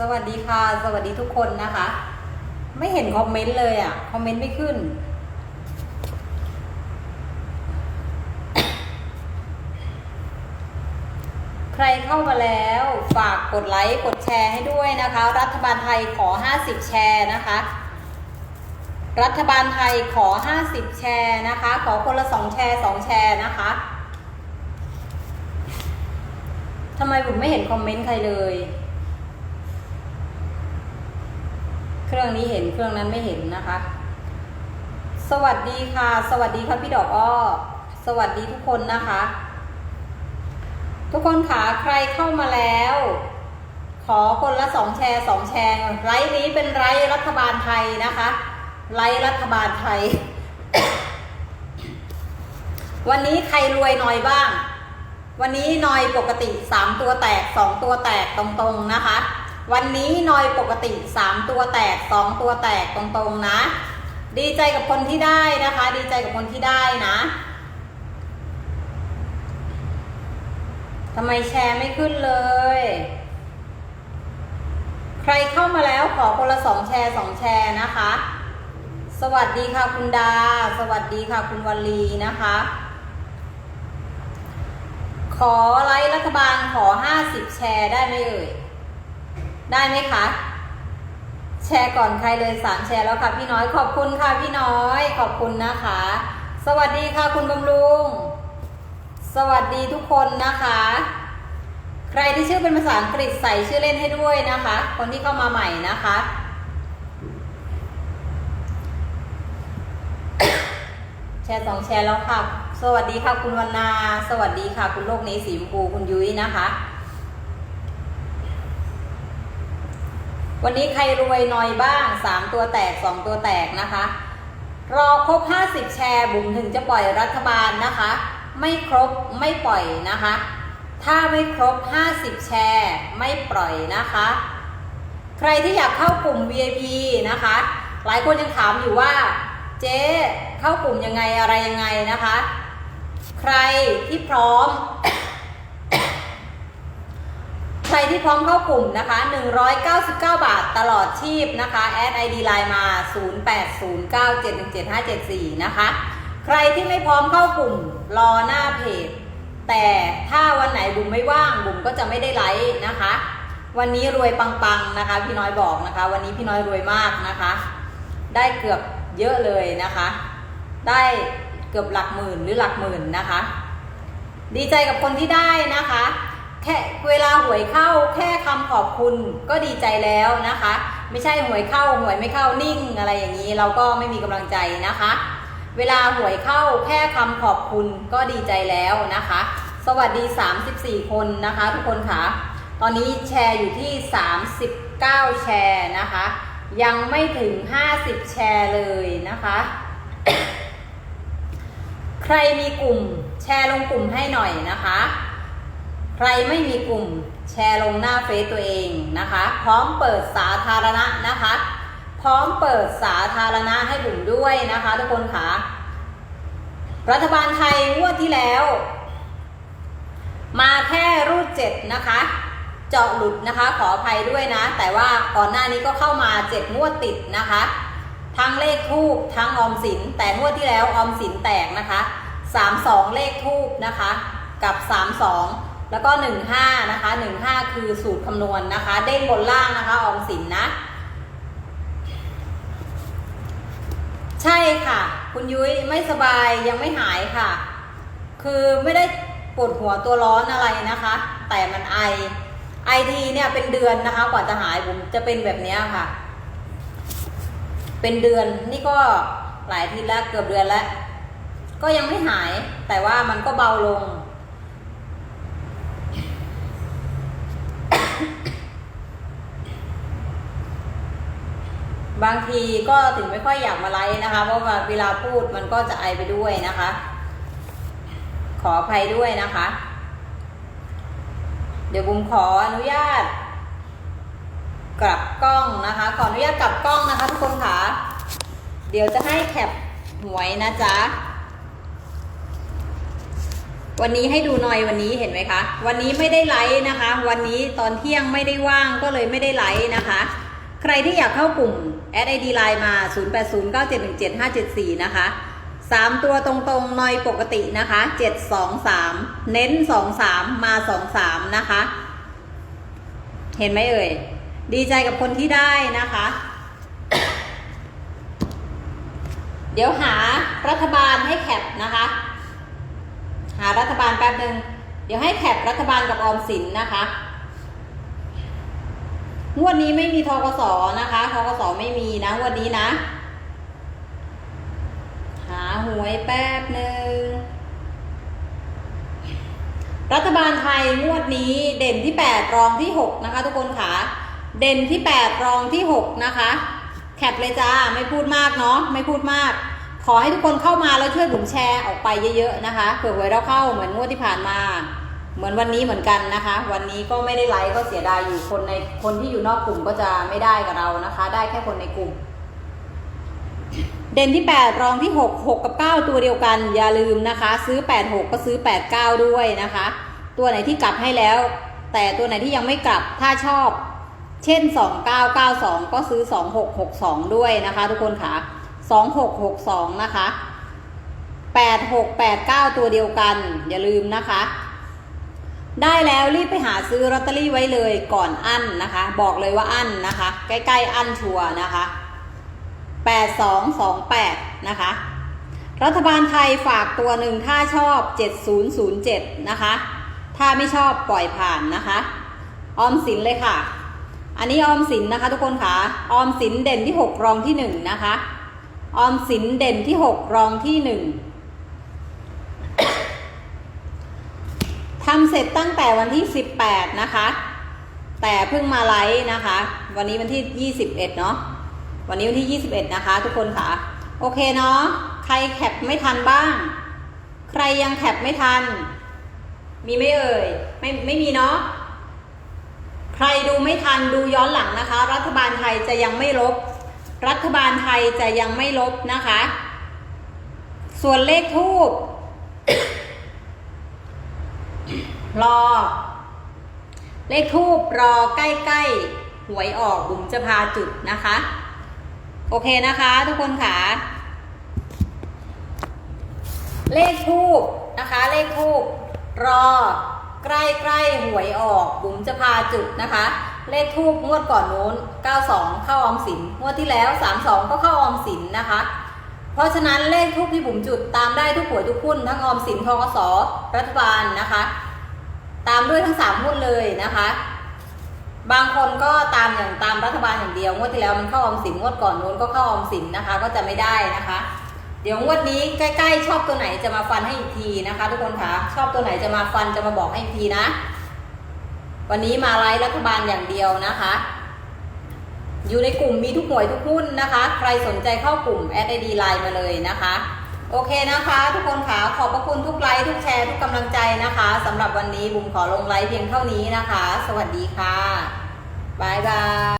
สวัสดีค่ะ สวัสดีทุกคนนะคะ ไม่เห็นคอมเมนต์เลยอะ คอมเมนต์ไม่ขึ้น ใครเข้ามาแล้ว ฝากกดไลค์ กดแชร์ให้ด้วยนะคะ รัฐบาลไทยขอ 50 แชร์นะคะ รัฐบาลไทยขอ 50 แชร์นะคะ ขอคนละ 2 แชร์ 2 แชร์นะคะทำไมผมไม่เห็นคอมเมนต์ใครเลย เครื่องนี้เห็นเครื่องนั้นไม่เห็นนะคะ สวัสดีค่ะ สวัสดีค่ะพี่ดอกอ้อ สวัสดีทุกคนนะคะ ทุกคนขาใครเข้ามาแล้ว ขอคนละสองแชร์สองแชร์ไลฟ์นี้เป็นไลฟ์รัฐบาลไทยนะคะไลฟ์รัฐบาลไทย วันนี้ใครรวยน้อยบ้าง วันนี้นอยปกติสามตัวแตกสองตัวแตกตรงๆนะคะ วันนี้นอยปกติสามตัวแตกสองตัวแตกตรงๆนะ ดีใจกับคนที่ได้นะคะ ดีใจกับคนที่ได้นะทำไมแชร์ไม่ขึ้นเลย ใครเข้ามาแล้วขอคนละสองแชร์สองแชร์นะคะ สวัสดีค่ะคุณดา สวัสดีค่ะคุณวัลลีนะคะ ขอไลค์รัฐบาลขอ 50 แชร์ได้ไหมเอ่ย ได้ไหมคะ แชร์ก่อนใครเลยสามแชร์แล้วค่ะพี่น้อยขอบคุณค่ะพี่น้อย ขอบคุณนะคะ สวัสดีค่ะคุณบำรุง สวัสดีทุกคนนะคะ ใครที่ชื่อเป็นภาษาอังกฤษใส่ชื่อเล่นให้ด้วยนะคะ คนที่เข้ามาใหม่นะคะแชร์สองแชร์แล้วค่ะ สวัสดีค่ะคุณวรรณาสวัสดีค่ะ คุณโลกนี้สีชมพูคุณยุ้ยนะคะ วันนี้ใครรวยน้อยบ้างสามตัวแตกสองตัวแตกนะคะ รอครบ 50 แชร์บุ๋มถึงจะปล่อยรัฐบาลนะคะ ไม่ครบไม่ปล่อยนะคะ ถ้าไม่ครบ 50 แชร์ไม่ปล่อยนะคะ ใครที่อยากเข้ากลุ่ม VIP นะคะ หลายคนยังถามอยู่ว่า เจ๊เข้ากลุ่มยังไงอะไรยังไงนะคะ ใครที่พร้อม รที่พร้อมเข้ากลุ่มนะคะ 199 บาทตลอดชีพนะคะ แอด ID ไลน์มา 0809717574 นะคะ ใครที่ไม่พร้อมเข้ากลุ่มรอหน้าเพจ แต่ถ้าวันไหนบุ๋มไม่ว่างบุ๋มก็จะไม่ได้ไลฟ์นะคะ วันนี้รวยปังๆนะคะ พี่น้อยบอกนะคะ วันนี้พี่น้อยรวยมากนะคะ ได้เกือบเยอะเลยนะคะ ได้เกือบหลักหมื่นหรือหลักหมื่นนะคะ ดีใจกับคนที่ได้นะคะ แค่เวลาหวยเข้าแค่คำขอบคุณก็ดีใจแล้วนะคะ ไม่ใช่หวยเข้าหวยไม่เข้านิ่งอะไรอย่างนี้ เราก็ไม่มีกำลังใจนะคะ เวลาหวยเข้าแค่คำขอบคุณก็ดีใจแล้วนะคะ สวัสดี 34 คนนะคะ ทุกคนค่ะตอนนี้แชร์อยู่ที่ 39 แชร์นะคะ ยังไม่ถึง 50 แชร์เลยนะคะ ใครมีกลุ่มแชร์ลงกลุ่มให้หน่อยนะคะ ใครไม่มีกลุ่มแชร์ลงหน้าเฟซตัวเองนะคะ พร้อมเปิดสาธารณะนะคะ พร้อมเปิดสาธารณะให้บุ๋มด้วยนะคะ ทุกคนค่ะ รัฐบาลไทยงวดที่แล้ว มาแค่รูดเจ็ดนะคะ เจาะหลุดนะคะขออภัยด้วยนะ แต่ว่าก่อนหน้านี้ก็เข้ามาเจ็ดงวดติดนะคะ ทั้งเลขทูบทั้งออมสิน แต่งวดที่แล้วออมสินแตกนะคะสามสองเลขทูบนะคะ กับสามสอง แล้วก็หนึ่งห้านะคะหนึ่งห้าคือสูตรคำนวณนะคะ เด้งบนล่างนะคะออมสินนะ ใช่ค่ะ คุณยุ้ยไม่สบายยังไม่หายค่ะ คือไม่ได้ปวดหัวตัวร้อนอะไรนะคะ แต่มันไอไอทีเนี่ยเป็นเดือนนะคะ กว่าจะหายผมจะเป็นแบบนี้ค่ะ เป็นเดือนนี่ก็หลายทีแล้วเกือบเดือนแล้ว ก็ยังไม่หายแต่ว่ามันก็เบาลง บางทีก็ถึงไม่ค่อยอยากมาไลฟ์นะคะ เพราะว่าเวลาพูดมันก็จะไอไปด้วยนะคะ ขออภัยด้วยนะคะ เดี๋ยวบุมขออนุญาต กลับกล้องนะคะ ขออนุญาตกลับกล้องนะคะทุกคนค่ะ เดี๋ยวจะให้แคปหวยนะจ๊ะวันนี้ให้ดูหน่อยวันนี้เห็นไหมคะ วันนี้ไม่ได้ไลฟ์นะคะ วันนี้ตอนเที่ยงไม่ได้ว่างก็เลยไม่ได้ไลฟ์นะคะ ใครที่อยากเข้ากลุ่ม แอดไอดีไลน์มา 0809717574 นะคะ 3 ตัวตรงๆหน่อยปกตินะคะ 723 เน้น 23 มา 23 นะคะ เห็นไหมเอ่ย ดีใจกับคนที่ได้นะคะ เดี๋ยวหารัฐบาลให้แคปนะคะ หารัฐบาลแป๊บหนึ่งเดี๋ยวให้แคปรัฐบาลกับออมสินนะคะ งวดนี้ไม่มีทกสนะคะทกสไม่มีนะงวดนี้นะ หาหวยแป๊บหนึ่งรัฐบาลไทยงวดนี้เด่นที่ 8 รองที่ 6 นะคะ ทุกคนค่ะ เด่นที่ 8 รองที่ 6 นะคะ แคปเลยจ้า ไม่พูดมากเนาะไม่พูดมาก ขอให้ทุกคนเข้ามาแล้วช่วยบุ๋มแชร์ออกไปเยอะๆนะคะเผื่อหวยเราเข้าเหมือนงวดที่ผ่านมา เหมือนวันนี้เหมือนกันนะคะ วันนี้ก็ไม่ได้ไลฟ์ก็เสียดายอยู่คนในคนที่อยู่นอกกลุ่มก็จะไม่ได้กับเรานะคะ ได้แค่คนในกลุ่ม เด่นที่ 8 รองที่ 6 6 กับ 9 ตัวเดียวกันอย่าลืมนะคะ ซื้อ 8 6 ก็ซื้อ 8 9 ด้วยนะคะ ตัวไหนที่กลับให้แล้ว แต่ตัวไหนที่ยังไม่กลับถ้าชอบ เช่น 2992 ก็ซื้อ 2662 ด้วยนะคะ ทุกคนค่ะ 2662 นะคะ 8689 ตัวเดียวกันอย่าลืมนะคะ ได้แล้วรีบไปหาซื้อลอตเตอรี่ไว้เลยก่อนอั้นนะคะ บอกเลยว่าอั้นนะคะ ใกล้ๆอั้นชัวนะคะ8228นะคะ รัฐบาลไทยฝากตัวหนึ่งถ้าชอบ7007นะคะ ถ้าไม่ชอบปล่อยผ่านนะคะ ออมสินเลยค่ะ อันนี้ออมสินนะคะทุกคนค่ะออมสินเด่นที่6รองที่1นะคะ ออมสินเด่นที่6รองที่1 ทำเสร็จตั้งแต่วันที่ 18 นะคะ แต่เพิ่งมาไลฟ์นะคะ วันนี้วันที่ 21 เนาะวันนี้วันที่ 21 นะคะ ทุกคนค่ะ โอเคเนาะใครแคปไม่ทันบ้าง ใครยังแคปไม่ทัน มีไม่เอ่ยไม่ไม่มีเนาะใครดูไม่ทันดูย้อนหลังนะคะ รัฐบาลไทยจะยังไม่ลบ รัฐบาลไทยจะยังไม่ลบนะคะ ส่วนเลขทูบ รอ เลขทูบรอใกล้ๆหวยออกบุ๋มจะพาจุดนะคะ โอเคนะคะทุกคนค่ะ เลขทูบนะคะ เลขทูบรอใกล้ใกล้ๆหวยออกบุ๋มจะพาจุดนะคะ เลขทูบงวดก่อนนู้น 92 เข้าออมสินงวดที่แล้ว 32 ก็เข้าออมสินนะคะเพราะฉะนั้นเลขทูบที่บุ๋มจุดตามได้ทุกหวยทุกหุ้นทั้งออมสินทกสรัฐบาลนะคะ ตามด้วยทั้งสามหุ้นเลยนะคะ บางคนก็ตามอย่างตามรัฐบาลอย่างเดียวงวดที่แล้วมันเข้าออมสินงวดก่อนนู้นก็เข้าออมสินนะคะ ก็จะไม่ได้นะคะ เดี๋ยวงวดนี้ใกล้ๆ ชอบตัวไหนจะมาฟันให้อีกทีนะคะ ทุกคนคะชอบตัวไหนจะมาฟันจะมาบอกให้อีกทีนะ วันนี้มาไลฟ์รัฐบาลอย่างเดียวนะคะอยู่ในกลุ่มมีทุกหน่วยทุกหุ้นนะคะ ใครสนใจเข้ากลุ่มแอดไอดีไลน์มาเลยนะคะ โอเคนะคะ ทุกคนค่ะขอบพระคุณทุกไลค์ทุกแชร์ทุกกำลังใจนะคะสำหรับวันนี้บุ๋มขอลงไลค์เพียงเท่านี้นะคะ สวัสดีค่ะบายบาย